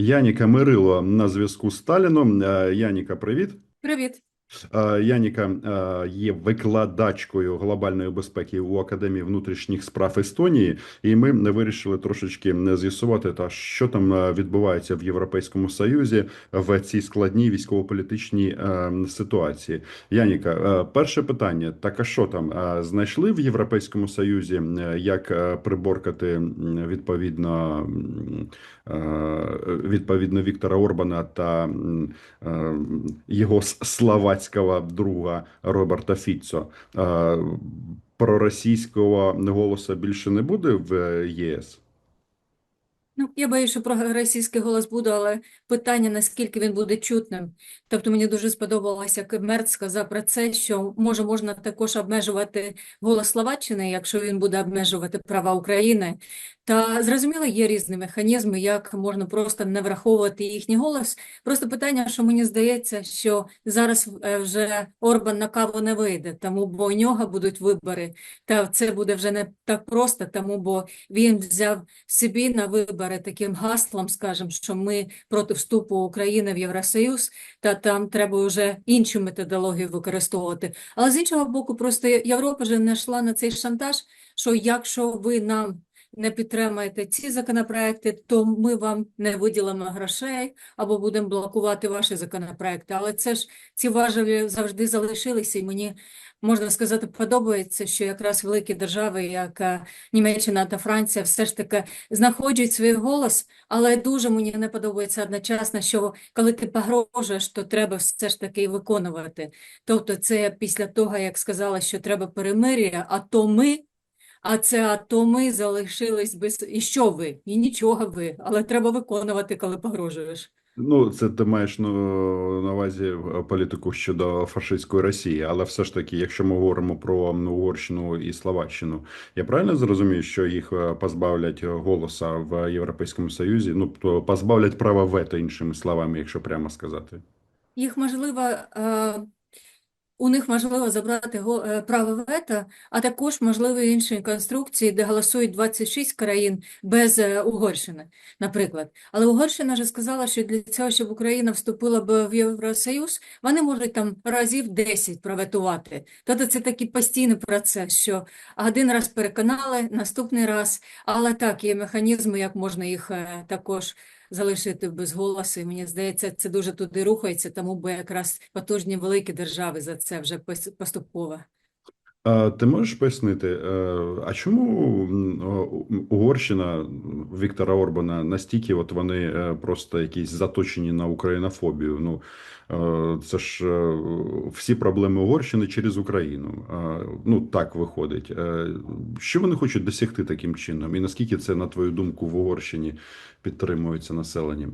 Яніка Мирило на зв'язку з Сталіном. Е, Яніка, привіт. Привіт. Е, Яніка е, є викладачкою глобальної безпеки у Академії внутрішніх справ Естонії, і ми вирішили трошечки з'ясувати, та що там е, відбувається в Європейському Союзі в цій складній військово-політичній ситуації. Яніка, перше питання: так а що там знайшли в Європейському Союзі, як приборкати відповідно відповідно Віктора Орбана та його с- словацького друга Роберта Фіцо. Проросійського голоса більше не буде в е, ЄС? Ну, я боюсь, що про російський голос буде, але питання, наскільки він буде чутним. Тобто мені дуже сподобалося, як Мерц сказав про це, що може можна також обмежувати голос Словаччини, якщо він буде обмежувати права України. Та зрозуміло, є різні механізми, як можна просто не враховувати їхній голос. Просто питання, що мені здається, що зараз е, вже Орбан на каву не вийде, тому бо у нього будуть вибори. Та це буде вже не так просто, тому бо він взяв собі на вибори таким гаслом, скажем, що ми проти вступу України в Євросоюз, та там треба вже іншу методологію використовувати. Але з іншого боку, просто Європа вже не йшла на цей шантаж, що якщо ви нам не підтримаєте ці законопроекти, то ми вам не виділимо грошей або будемо блокувати ваші законопроекти. Але це ж ці важелі завжди залишилися, і мені можна сказати, подобається, що якраз великі держави, як е, Німеччина та Франція, все ж таки знаходять свій голос, але дуже мені не подобається одночасно, що коли ти погрожуєш, то треба все ж таки виконувати. Тобто, це після того, як сказала, що треба перемир'я, а то ми. А це а то ми залишились без і що ви? І нічого ви, але треба виконувати, коли погрожуєш. Ну, це ти маєш ну, на увазі е, політику щодо фашистської Росії, але все ж таки, якщо ми говоримо про ну, Угорщину і Словаччину, я правильно зрозумію, що їх е, позбавлять голоса в Європейському Союзі? Ну, то позбавлять права вето, іншими словами, якщо прямо сказати. Їх можливо, е, у них можливо забрати е, право вето, а також можливі інші конструкції, де голосують 26 країн без е, Угорщини, наприклад. Але Угорщина вже сказала, що для цього, щоб Україна вступила б в Євросоюз, вони можуть там разів 10 проветувати. Тобто це такий постійний процес, що один раз переконали, наступний раз, але так, є механізми, як можна їх е, також залишити без голосу. І мені здається, це дуже туди рухається, тому бо якраз потужні великі держави за це вже пос- поступово. Ти можеш пояснити, е, а чому Угорщина Віктора Орбана настільки от вони е, просто якісь заточені на українофобію? Ну е, це ж всі проблеми Угорщини через Україну. Ну так виходить. Що вони хочуть досягти таким чином? І наскільки це, на твою думку, в Угорщині підтримується населенням?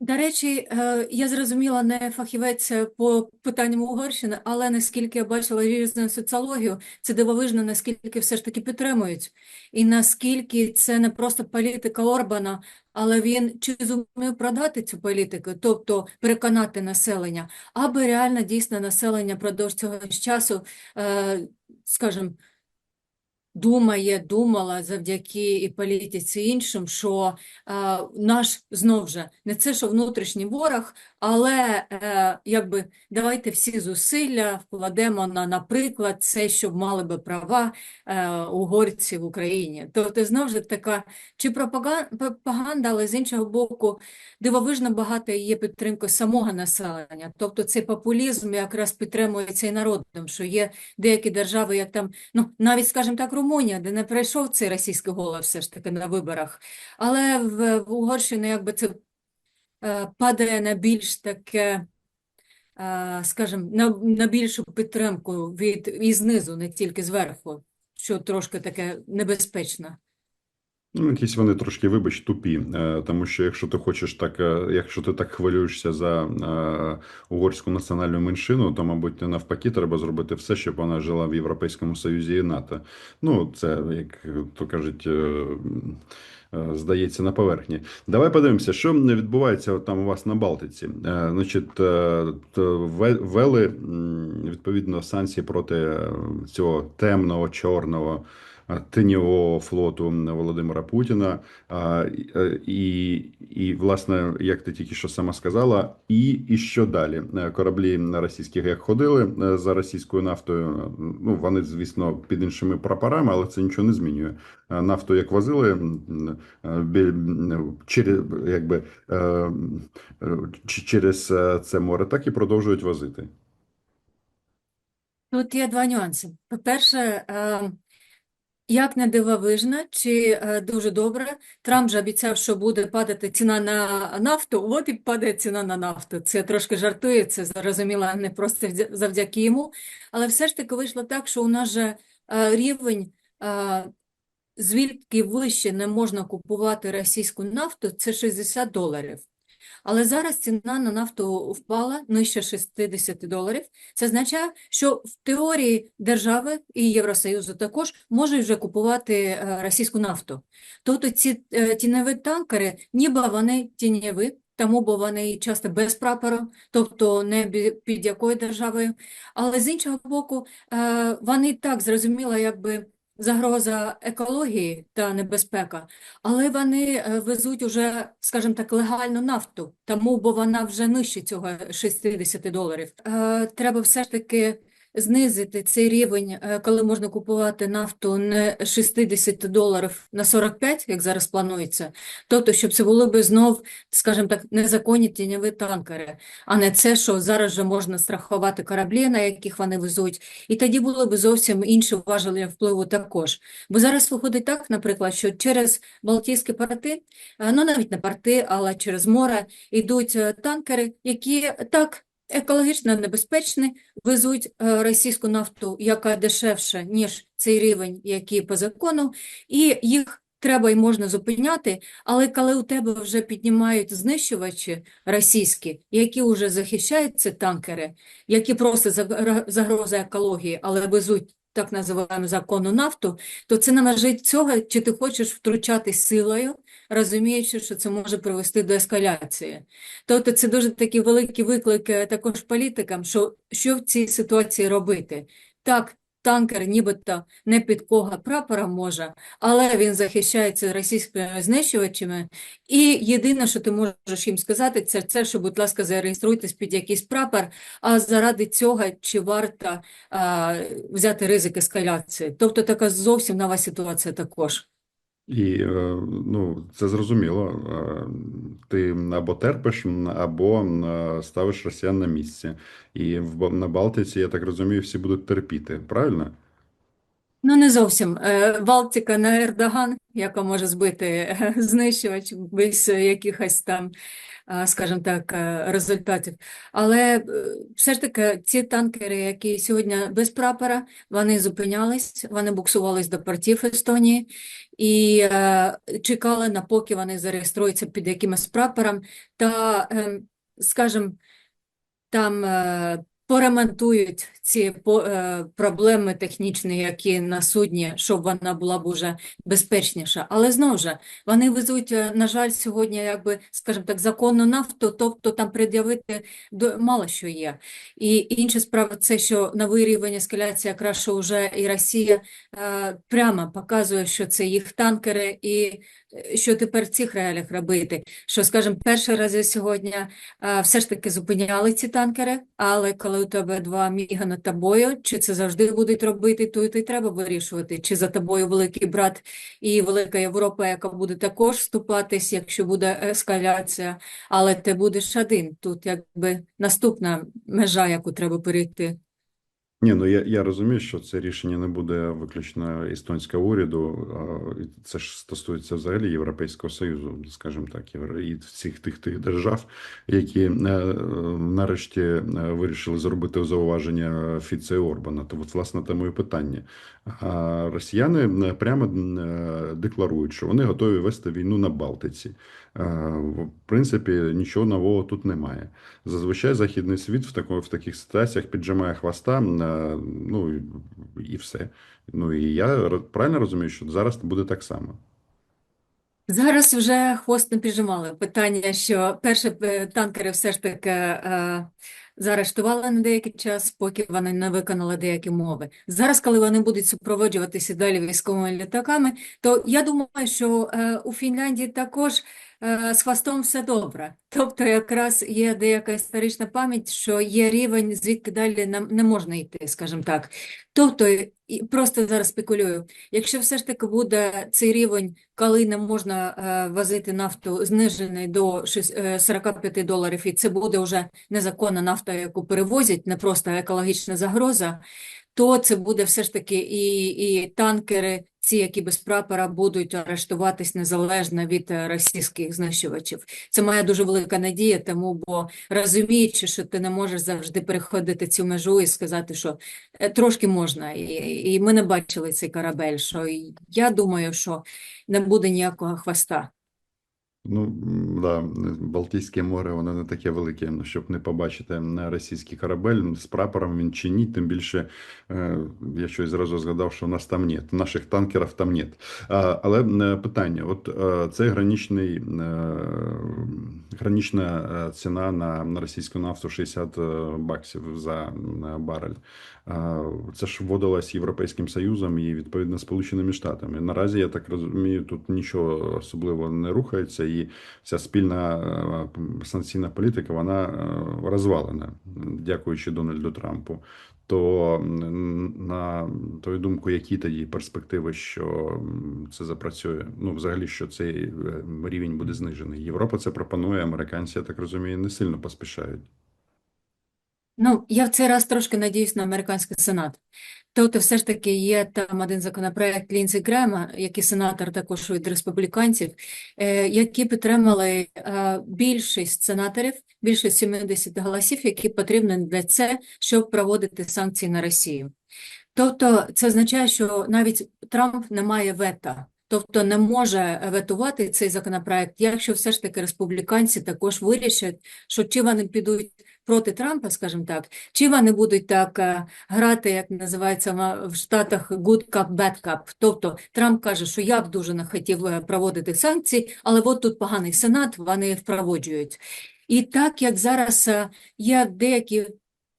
До речі, е, я зрозуміла не фахівець по питанням Угорщини, але наскільки я бачила різну соціологію, це дивовижно, наскільки все ж таки підтримують, і наскільки це не просто політика Орбана, але він чи зумів продати цю політику, тобто переконати населення, аби реально дійсно населення продовж цього часу, е, скажімо, думає, думала завдяки і політиці іншим, що е, наш знов же не це, що внутрішній ворог, але е, якби давайте всі зусилля вкладемо на, наприклад, це, щоб мали би права е, угорці в Україні. Тобто знов же така чи пропага- пропаганда, але з іншого боку, дивовижно багато є підтримки самого населення. Тобто цей популізм якраз підтримується і народом, що є деякі держави, як там ну, навіть, скажімо так, Румунія, де не пройшов цей російський голос все ж таки на виборах, але в, в Угорщині якби це падає на більш таке, е, скажімо, на, на більшу підтримку від і знизу, не тільки зверху, що трошки таке небезпечно. Ну, якісь вони трошки, вибач, тупі, Е, тому що якщо ти хочеш так, е, якщо ти так хвилюєшся за е, угорську національну меншину, то, мабуть, навпаки, треба зробити все, щоб вона жила в Європейському Союзі і НАТО. Ну, це, як то кажуть, е, е, здається на поверхні. Давай подивимося, що відбувається там у вас на Балтиці. Е, Значить, е, ввели відповідно санкції проти е, цього темного, чорного е, тіньового флоту Володимира Путіна. І- е, І, і, власне, як ти тільки що сама сказала, і, і що далі? Е, Кораблі російські як ходили е, за російською нафтою. Ну вони, звісно, під іншими прапорами, але це нічого не змінює. Е, Нафту як возили е, через якби е, е, через е, це море, так і продовжують возити. Тут є два нюанси. По-перше, е, як не дивовижно, чи е, дуже добре, Трамп же обіцяв, що буде падати ціна на нафту, от і падає ціна на нафту. Це трошки жартує, це зрозуміло не просто завдяки йому, але все ж таки вийшло так, що у нас же е, рівень, е, звідки вище не можна купувати російську нафту, це 60 доларів. Але зараз ціна на нафту впала нижче 60 доларів. Це означає, що в теорії держави і Євросоюзу також можуть вже купувати е, російську нафту. Тобто ці е, тіньові танкери, ніби вони тіньові, тому бо вони часто без прапору, тобто не під якою державою. Але з іншого боку, е, вони так зрозуміло, якби загроза екології та небезпека. Але вони е, везуть уже, скажімо так, легальну нафту, тому бо вона вже нижче цього 60 доларів. Е, Треба все ж таки знизити цей рівень, е, коли можна купувати нафту не 60 доларів на 45, як зараз планується. Тобто, щоб це були би знов, скажімо так, незаконні тіньові танкери, а не це, що зараз вже можна страхувати кораблі, на яких вони везуть. І тоді було б зовсім інше важелі впливу також. Бо зараз виходить так, наприклад, що через Балтійські порти, е, ну навіть не порти, але через море йдуть е, танкери, які так екологічно небезпечні, везуть е, російську нафту, яка дешевша, ніж цей рівень, який по закону, і їх треба і можна зупиняти, але коли у тебе вже піднімають знищувачі російські, які вже захищають ці танкери, які просто загр- загроза екології, але везуть так називаємо закону нафту, то це належить цього, чи ти хочеш втручатись силою, розуміючи, що це може привести до ескаляції. Тобто це дуже такий великий виклик е, також політикам, що, що в цій ситуації робити. Так, танкер нібито не під кого прапора може, але він захищається російськими знищувачами, і єдине, що ти можеш їм сказати, це, це що, будь ласка, зареєструйтесь під якийсь прапор, а заради цього чи варто а, взяти ризик ескаляції. Тобто така зовсім нова ситуація також. І е, ну, це зрозуміло. Е, Ти або терпиш, або е, ставиш росіян на місці. І в на Балтиці, я так розумію, всі будуть терпіти, правильно? Ну, не зовсім. Е, Балтика на Ердоган, яка може збити е, знищувач без якихось там, е, скажімо так, результатів. Але все ж таки ці танкери, які сьогодні без прапора, вони зупинялись, вони буксувались до портів Естонії і чекали на поки вони зареєструються під якимось прапором та, е, скажімо, там поремонтують ці е, проблеми технічні, які на судні, щоб вона була б уже безпечніша. Але знову ж, вони везуть, е, на жаль, сьогодні, якби, скажімо так, законну нафту, тобто там пред'явити мало що є. І інша справа це, що новий рівень ескаляції якраз що вже і Росія е, прямо показує, що це їх танкери, і що тепер в цих реаліях робити. Що, скажімо, перший раз сьогодні все ж таки зупиняли ці танкери, але коли у тебе два міга над тобою, чи це завжди будуть робити, то і ти треба вирішувати, чи за тобою великий брат і велика Європа, яка буде також вступатись, якщо буде ескаляція, але ти будеш один. Тут якби наступна межа, яку треба перейти. Ні, ну я, я розумію, що це рішення не буде виключно естонського уряду. а, Це ж стосується взагалі Європейського Союзу, скажімо так, і всіх тих тих держав, які е, е, нарешті е, вирішили зробити зауваження Фіце Орбана. То от, власне, тому і питання. А росіяни прямо декларують, що вони готові вести війну на Балтиці. Е, В принципі, нічого нового тут немає. Зазвичай західний світ в такому в таких ситуаціях піджимає хвоста, е, ну і, все. Ну і я правильно розумію, що зараз буде так само. Зараз вже хвост не піджимали. Питання, що перші е, танкери все ж таки заарештували на деякий час, поки вони не виконали деякі мови. Зараз, коли вони будуть супроводжуватися далі військовими літаками, то я думаю, що е, у Фінляндії також з хвостом все добре. Тобто, якраз є деяка історична пам'ять, що є рівень, звідки далі нам не можна йти, скажімо так. Тобто, і просто зараз спекулюю, якщо все ж таки буде цей рівень, коли не можна е, возити нафту знижений до шість- е, 45 доларів, і це буде вже незаконна нафта, яку перевозять, не просто екологічна загроза, то це буде все ж таки і, і танкери, ці, які без прапора, будуть арештуватись незалежно від е, російських знищувачів. Це моя дуже велика надія, тому бо розуміючи, що ти не можеш завжди переходити цю межу і сказати, що е, трошки можна, і, і ми не бачили цей корабель, що я думаю, що не буде ніякого хвоста. Ну, да, Балтійське море, воно не таке велике, ну, щоб не побачити російський корабель з прапором він чинить, тим більше, е, я щось зразу згадав, що нас там нет, наших танкерів там нет. Але е, питання, от е, цей граничний, гранична е, ціна на, російську нафту 60 баксів за барель. Це ж вводилось Європейським Союзом і відповідно Сполученими Штатами. Наразі я так розумію, тут нічого особливо не рухається, і ця спільна санкційна політика вона розвалена, дякуючи Дональду Трампу. То на твою думку, які тоді перспективи, що це запрацює? Ну, взагалі, що цей е, рівень буде знижений? Європа це пропонує, американці, я так розумію, не сильно поспішають. Ну, я в цей раз трошки надіюсь на американський сенат. Тобто, все ж таки є там один законопроект Лінсі Грема, який сенатор також від республіканців, е, які підтримали е, більшість сенаторів, більше 70 голосів, які потрібні для це, щоб проводити санкції на Росію. Тобто, це означає, що навіть Трамп не має вета. Тобто не може ветувати цей законопроект, якщо все ж таки республіканці також вирішать, що чи вони підуть проти Трампа, скажімо так, чи вони будуть так е, грати, як називається в- Штатах good cup, bad cup. Тобто Трамп каже, що я б дуже не хотів е, проводити санкції, але от тут поганий сенат, вони впроводжують. І так як зараз е, є деякі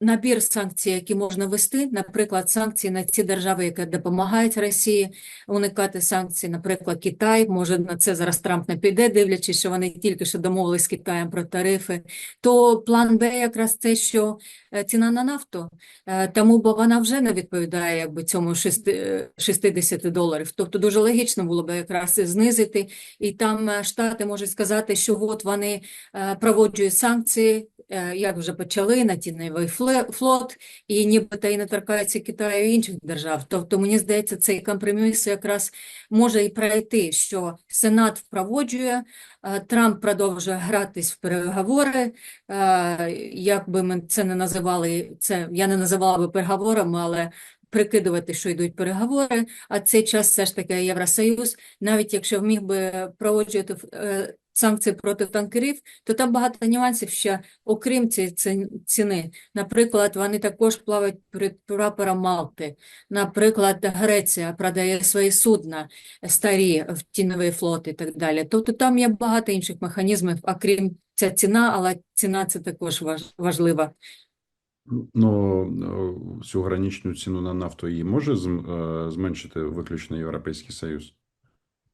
набір санкцій, які можна ввести, наприклад, санкції на ці держави, які допомагають Росії уникати санкцій, наприклад, Китай, може на це зараз Трамп не піде, дивлячись, що вони тільки що домовились з Китаєм про тарифи, то план Б якраз це, що е, ціна на нафту, Е, тому бо вона вже не відповідає якби цьому шести- е, 60 доларів. Тобто дуже логічно було б якраз знизити, і там Штати можуть сказати, що от вони проводжують санкції, як вже почали на тіньовий фле- флот, і нібито і не торкаються Китаю і інших держав.Тобто, мені здається, цей компроміс якраз може і пройти, що Сенат впроводжує, е, Трамп продовжує гратись в переговори. Е, Як би ми це не називали, це я не називала би переговорами, але прикидувати, що йдуть переговори, а цей час все ж таки Євросоюз, навіть якщо вміг би проводжувати е, санкції проти танкерів, то там багато нюансів ще, окрім цієї ціни. Наприклад, вони також плавають під прапором Малти. Наприклад, Греція продає свої судна старі в тіньовий флот і так далі. Тобто там є багато інших механізмів, окрім ця ціна, але ціна це також важ- важлива. Ну, е, цю граничну ціну на нафту її може е, зменшити виключно Європейський Союз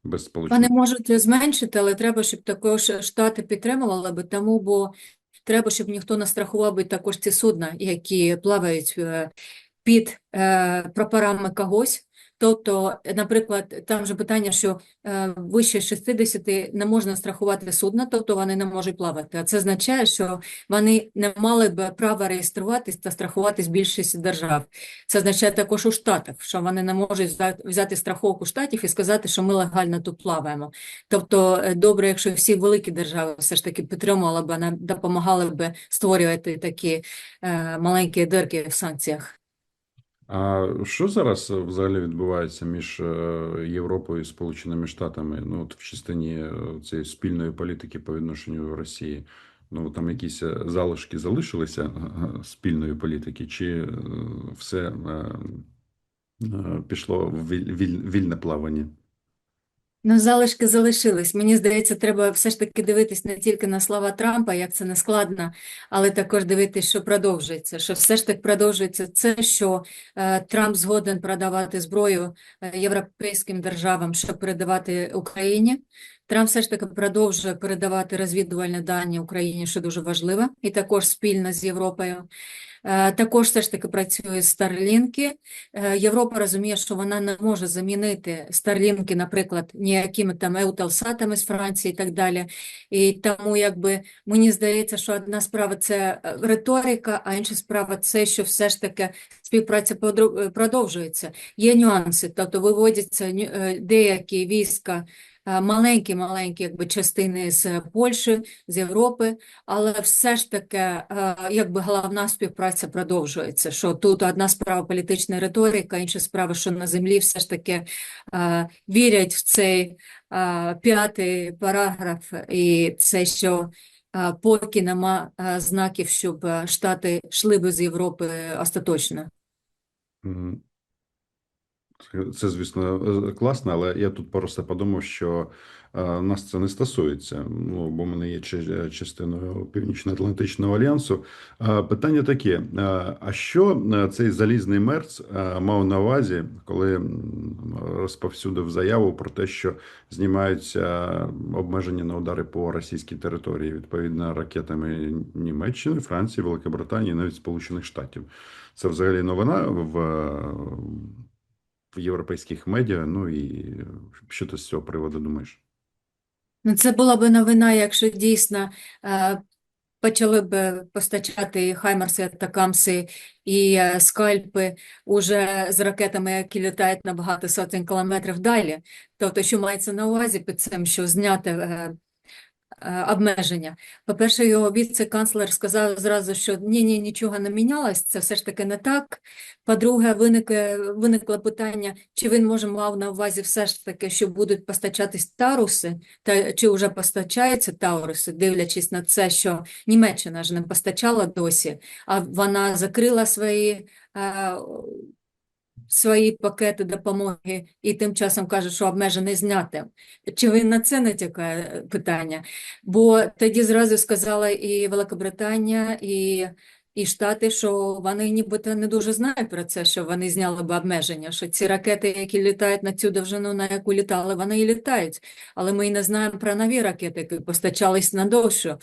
без Вони можуть зменшити, але треба, щоб також Штати підтримували би, тому бо треба, щоб ніхто не страхував би також ці судна, які плавають е, під е, прапорами когось. Тобто, наприклад, там же питання, що е, вище 60 не можна страхувати судна, тобто вони не можуть плавати. А це означає, що вони не мали б права реєструватись та страхуватись більшість держав. Це означає також у Штатах, що вони не можуть взя- взяти страховку штатів і сказати, що ми легально тут плаваємо. Тобто, е, добре, якщо всі великі держави все ж таки підтримували б, допомагали б створювати такі е, маленькі дирки в санкціях. А що зараз е, взагалі відбувається між е, Європою і Сполученими Штатами? Ну, от в частині е, цієї спільної політики по відношенню до Росії? Ну, там якісь залишки залишилися спільної політики, чи все пішло в віль- віль- вільне плавання? Ну, залишки залишились. Мені здається, треба все ж таки дивитись не тільки на слова Трампа, як це не складно, але також дивитись, що продовжується. Що все ж таки продовжується це, що е, Трамп згоден продавати зброю е, європейським державам, щоб передавати Україні. Трамп все ж таки продовжує передавати розвідувальні дані Україні, що дуже важливо, і також спільно з Європою. Е, Також все ж таки працює Старлінки. Е, Європа розуміє, що вона не може замінити Старлінки, наприклад, ніякими там еуталсатами з Франції і так далі. І тому, якби мені здається, що одна справа це е, риторика, а інша справа це, що все ж таки співпраця е, продовжується. Є нюанси, тобто виводяться е, деякі війська. е, Маленькі-маленькі якби частини з Польщі, з Європи, але все ж таки, якби головна співпраця продовжується. Що тут одна справа політична риторика, інша справа, що на землі все ж таки вірять в цей п'ятий параграф, і це, що поки нема знаків, щоб Штати йшли би з Європи остаточно. Це, звісно, е, класно, але я тут просто подумав, що нас це не стосується. Ну, бо не є чи- частиною Північно-Атлантичного альянсу. Е, Питання таке: е, а що е, цей залізний мерц е, мав на увазі, коли розповсюдив заяву про те, що знімаються обмеження на удари по російській території, відповідно ракетами Німеччини, Франції, Великобританії, навіть Сполучених Штатів? Це взагалі новина в, в європейських медіа. Ну і що ти з цього приводу думаєш? Ну, це була б новина, якщо дійсно е, почали б постачати Хаймерси, Атакамси і е, скальпи уже з ракетами, які літають на багато сотень кілометрів далі. Тобто, що мається на увазі під цим, що зняти е, обмеження. По-перше, його віце-канцлер сказав зразу, що ні-ні, нічого не мінялось, це все ж таки не так. По-друге, виникло, виникло питання, чи він може мав на увазі все ж таки, що будуть постачатись таруси, та чи вже постачаються тауруси, дивлячись на це, що Німеччина ж не постачала досі, а вона закрила свої, е, свої пакети допомоги і тим часом каже, що обмежене зняте. Чи він на це натякає е, питання? Бо тоді зразу сказала і Великобританія, і і Штати, що вони нібито не дуже знають про це, що вони зняли б обмеження, що ці ракети, які літають на цю довжину, на яку літали, вони і літають. Але ми і не знаємо про нові ракети, які постачались на довшу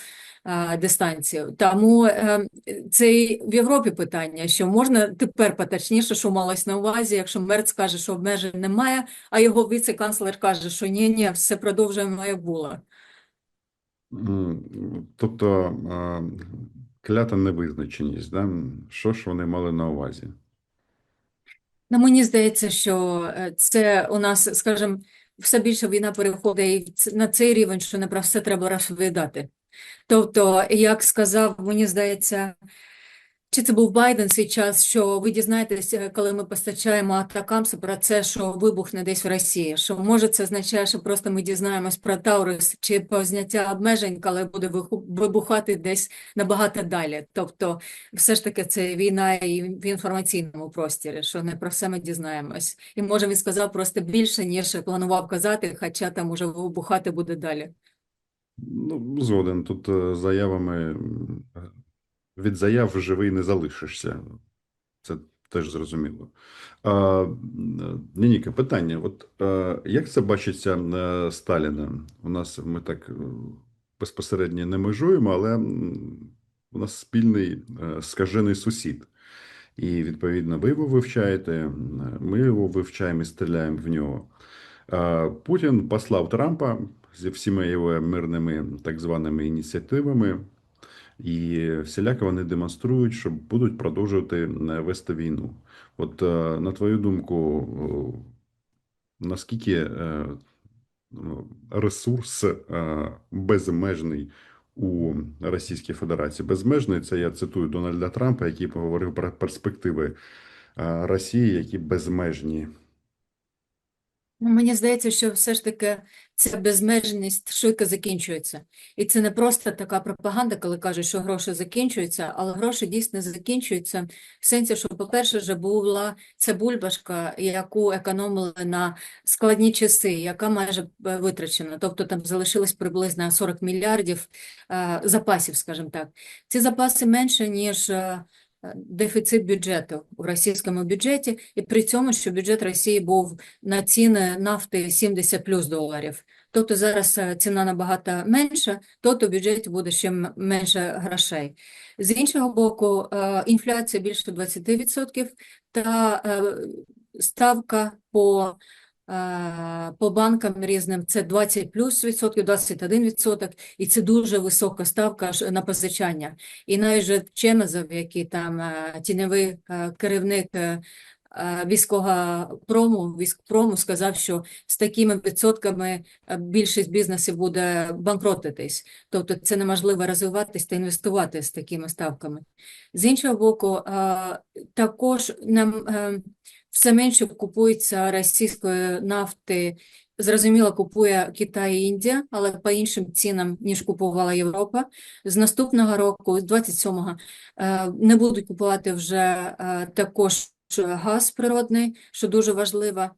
дистанцію. Тому е, це і в Європі питання, що можна тепер поточніше, що малось на увазі, якщо Мерц каже, що обмежень немає, а його віце-канцлер каже, що ні, ні, все продовжуємо, як було. Тобто клята невизначеність, да? що ж вони мали на увазі? Ну, мені здається, що е, це у нас, скажімо, все більше війна переходить на цей рівень, що не про все треба розповідати. Тобто, як сказав, мені здається, чи це був Байден цей час, що ви дізнаєтесь, е, коли ми постачаємо атакамси про це, що вибухне десь в Росії. Що може це означає, що просто ми дізнаємось про Таурус чи про зняття обмежень, коли буде вибухати десь набагато далі. Тобто, все ж таки, це війна і в інформаційному просторі, що не про все ми дізнаємось. І може він сказав просто більше, ніж планував казати, хоча там уже вибухати буде далі. Ну, згоден. Тут е, заявами від заяв живий не залишишся. Це теж зрозуміло. А, Нініка, питання: от е, як це бачиться е, Сталіна? У нас ми так безпосередньо не межуємо, але у нас спільний скажений сусід. І відповідно, ви його вивчаєте, ми його вивчаємо і стріляємо в нього. Путін послав Трампа зі всіма його мирними так званими ініціативами, і всіляко вони демонструють, що будуть продовжувати е, вести війну. От е, на твою думку, наскільки е, ресурс е, безмежний у Російській Федерації? Безмежний це я цитую Дональда Трампа, який поговорив про перспективи е, Росії, які безмежні. Ну, Мені здається, що все ж таки ця безмежність швидко закінчується. І це не просто така пропаганда, коли кажуть, що гроші закінчуються, але гроші дійсно закінчуються в сенсі, що, по-перше, вже була ця бульбашка, яку економили на складні часи, яка майже е, витрачена. Тобто там залишилось приблизно 40 мільярдів е, запасів, скажімо так. Ці запаси менше, ніж е, дефіцит бюджету у російському бюджеті, і при цьому, що бюджет Росії був на ціни нафти 70 плюс доларів. Тобто зараз е, ціна набагато менша, тобто в бюджеті буде ще менше грошей. З іншого боку, е, інфляція більше 20% та е, ставка по, е, по банкам різним це 20 плюс відсотків, 21 відсоток, і це дуже висока ставка на позичання. І навіть же Чемезов, який там е, тіньовий е, керівник е, е, військового прому, військпрому, сказав, що з такими відсотками е, більшість бізнесів буде банкротитись. Тобто це неможливо розвиватись та інвестувати з такими ставками. З іншого боку, е, також нам е, все менше купується російської нафти. Зрозуміло, купує Китай і Індія, але по іншим цінам, ніж купувала Європа. З наступного року, з 27-го, е, не будуть купувати вже е, також газ природний, що дуже важливо.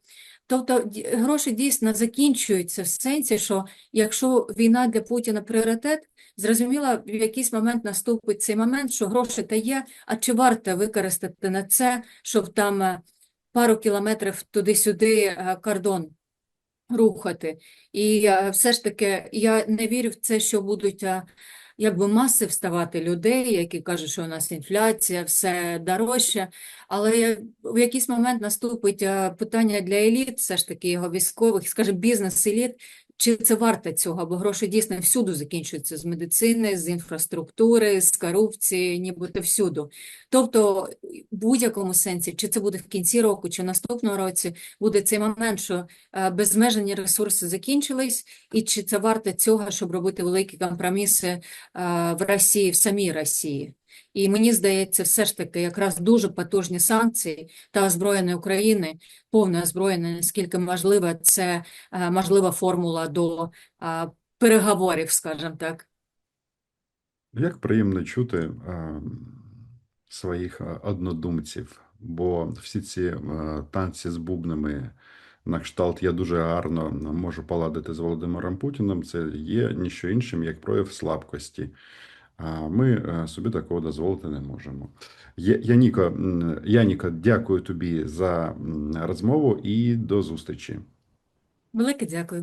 Тобто гроші дійсно закінчуються в сенсі, що якщо війна для Путіна пріоритет, зрозуміло, в якийсь момент наступить цей момент, що гроші та є, а чи варто використати на це, щоб там е, пару кілометрів туди-сюди е, кордон рухати. І е, все ж таки я не вірю в це, що будуть якби маси вставати людей, які кажуть, що у нас інфляція, все дорожче. Але в якийсь момент наступить е, питання для еліт, все ж таки його військових, скажімо, бізнес-еліт, чи це варто цього, бо гроші дійсно всюди закінчуються з медицини, з інфраструктури, з корупції, нібито всюди. Тобто, в будь-якому сенсі, чи це буде в кінці року, чи наступного році, буде цей момент, що е, безмежені ресурси закінчились, і чи це варто цього, щоб робити великі компроміси е, в Росії, в самій Росії. І мені здається, все ж таки якраз дуже потужні санкції та озброєння України, повне озброєння, наскільки можливо, це е, можлива формула до е, переговорів, скажімо так. Як приємно чути е, своїх однодумців, бо всі ці танці з бубнами на кшталт я дуже гарно можу поладити з Володимиром Путіним, це є ніщо іншим, як прояв слабкості. Ми е, собі такого дозволити не можемо. Яніко, Яніко, дякую тобі за розмову і до зустрічі. Велике дякую.